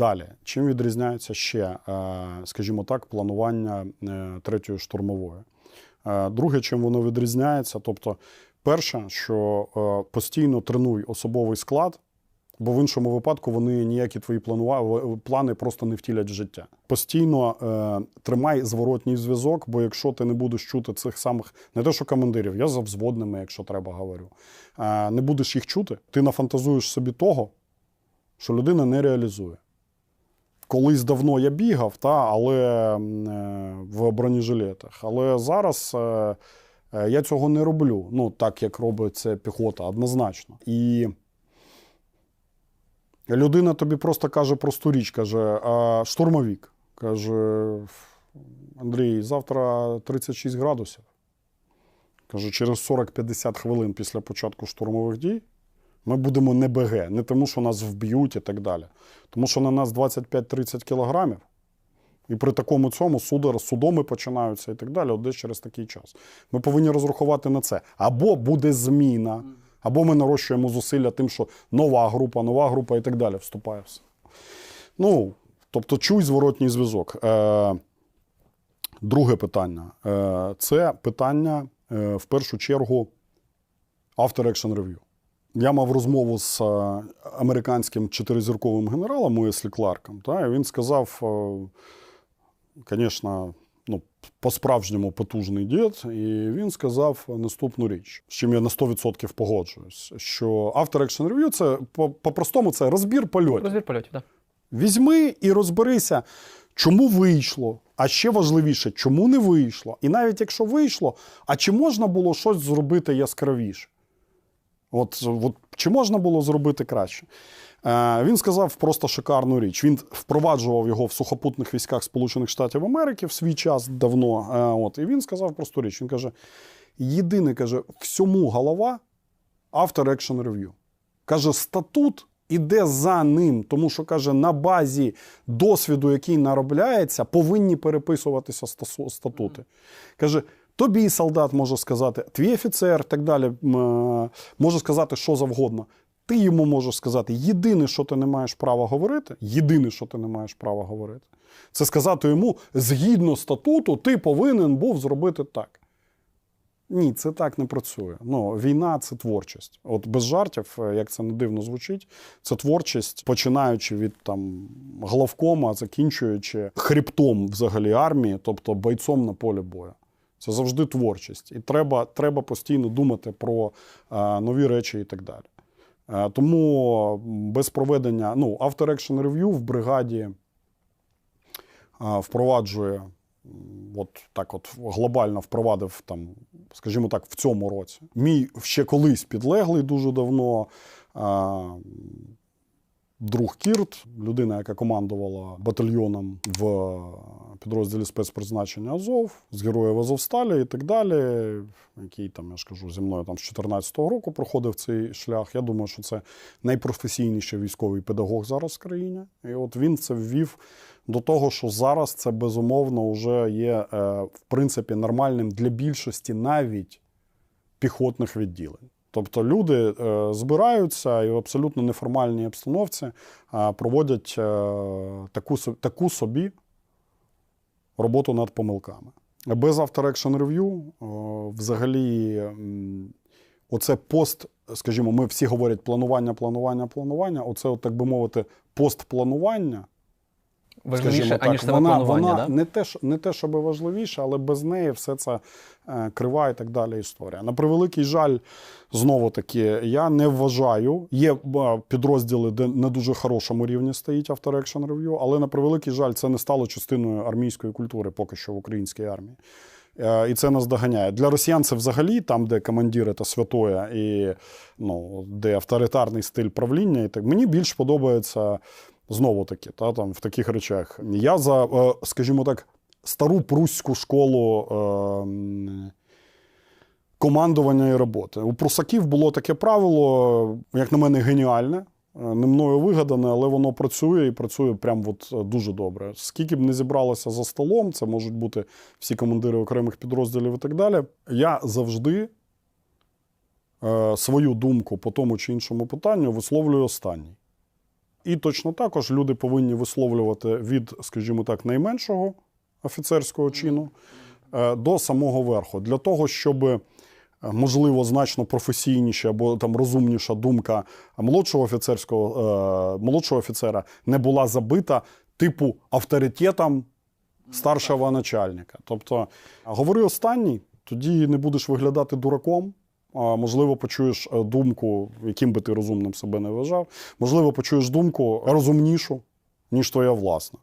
Далі, чим відрізняється ще, е, скажімо так, планування е, третьої штурмової? Е, Друге, чим воно відрізняється, тобто, перше, що постійно тренуй особовий склад, бо в іншому випадку вони ніякі твої плани просто не втілять в життя. Постійно тримай зворотній зв'язок, бо якщо ти не будеш чути цих самих, не те, що командирів, я за взводними, якщо треба, говорю. Не будеш їх чути, ти нафантазуєш собі того, що людина не реалізує. Колись давно я бігав, та, але е, в бронежилетах. Але зараз е, е, я цього не роблю. Ну, так як робить це піхота, однозначно. І людина тобі просто каже просту річ: каже: а, штурмовік. Каже: Андрій, завтра 36 градусів. Каже, через 40-50 хвилин після початку штурмових дій ми будемо не БГ, не тому, що нас вб'ють і так далі. Тому що на нас 25-30 кілограмів, і при такому цьому судар, судоми починаються і так далі, от десь через такий час. Ми повинні розрахувати на це. Або буде зміна, або ми нарощуємо зусилля тим, що нова група, нова група і так далі вступає все. Ну, тобто, чуй зворотній зв'язок. Е, друге питання. Е, це питання, е, в першу чергу, After Action Review. Я мав розмову з е, американським чотиризірковим генералом Уеслі Кларком. Та, і він сказав, звісно, ну, по-справжньому потужний дід, і він сказав наступну річ, з чим я на 100% погоджуюсь, що After Action Review – це по- по-простому це розбір польотів. Розбір польотів, так. Візьми і розберися, чому вийшло, а ще важливіше, чому не вийшло. І навіть якщо вийшло, а чи можна було щось зробити яскравіше? От, от чи можна було зробити краще? Е, він сказав просто шикарну річ. Він впроваджував його в сухопутних військах Сполучених Штатів Америки в свій час давно. Е, от, і він сказав просту річ. Він каже: єдине каже, всьому голова After Action Review. Каже, статут іде за ним, тому що каже, на базі досвіду, який наробляється, повинні переписуватися статути. Каже, тобі солдат може сказати, твій офіцер, так далі, е, може сказати що завгодно. Ти йому можеш сказати, єдине, що ти не маєш права говорити, єдине, що ти не маєш права говорити, це сказати йому, згідно статуту, ти повинен був зробити так. Ні, це так не працює. Ну, війна це творчість. От без жартів, е, як це не дивно звучить, це творчість, починаючи від там главкома, закінчуючи хребтом взагалі армії, тобто бойцом на полі бою. Це завжди творчість. І треба, треба постійно думати про е, нові речі і так далі. Е, тому без проведення ну, After Action Review в бригаді е, впроваджує от так от глобально впровадив там, скажімо так, в цьому році. Мій ще колись підлеглий дуже давно. а, Друг Кірт, людина, яка командувала батальйоном в підрозділі спецпризначення Азов, з героїв Азовсталі і так далі, який там, я ж кажу, зі мною там з 14-го року проходив цей шлях. Я думаю, що це найпрофесійніший військовий педагог зараз в країні. І от він це ввів до того, що зараз це безумовно вже є е, в принципі нормальним для більшості навіть піхотних відділень. Тобто люди е, збираються і в абсолютно неформальній обстановці е, проводять е, таку, таку собі роботу над помилками. Без After Action Review е, взагалі оце пост, скажімо, ми всі говорять планування, планування, планування. Оце, от, так би мовити, постпланування. Важливіше, скажімо аніж так, саме вона, планування, вона да? не те, що не те, щоб важливіше, але без неї все це е, крива і так далі історія. На превеликий жаль, знову таки, я не вважаю. Є е, підрозділи, де на дуже хорошому рівні стоїть After Action Review, але на превеликий жаль, це не стало частиною армійської культури поки що в українській армії. Е, І це нас доганяє. Для росіян це взагалі там, де командир це святоє, і ну, де авторитарний стиль правління. І так мені більш подобається знову таки, та, там, в таких речах. Я за, е, скажімо так, стару прусську школу. е, Командування і роботи. У прусаків було таке правило, як на мене, геніальне, е, не мною вигадане, але воно працює і працює прям от е, дуже добре. Скільки б не зібралося за столом, це можуть бути всі командири окремих підрозділів і так далі. Я завжди е, свою думку по тому чи іншому питанню висловлюю останній. І точно також люди повинні висловлювати від, скажімо так, найменшого офіцерського чину е, до самого верху. Для того, щоб, е, можливо, значно професійніша або там розумніша думка молодшого офіцерського, е, молодшого офіцера не була забита типу авторитетом старшого начальника. Тобто, говори останній, тоді не будеш виглядати дураком. Можливо, почуєш е, думку, яким би ти розумним себе не вважав. Можливо, почуєш думку розумнішу, ніж твоя власна.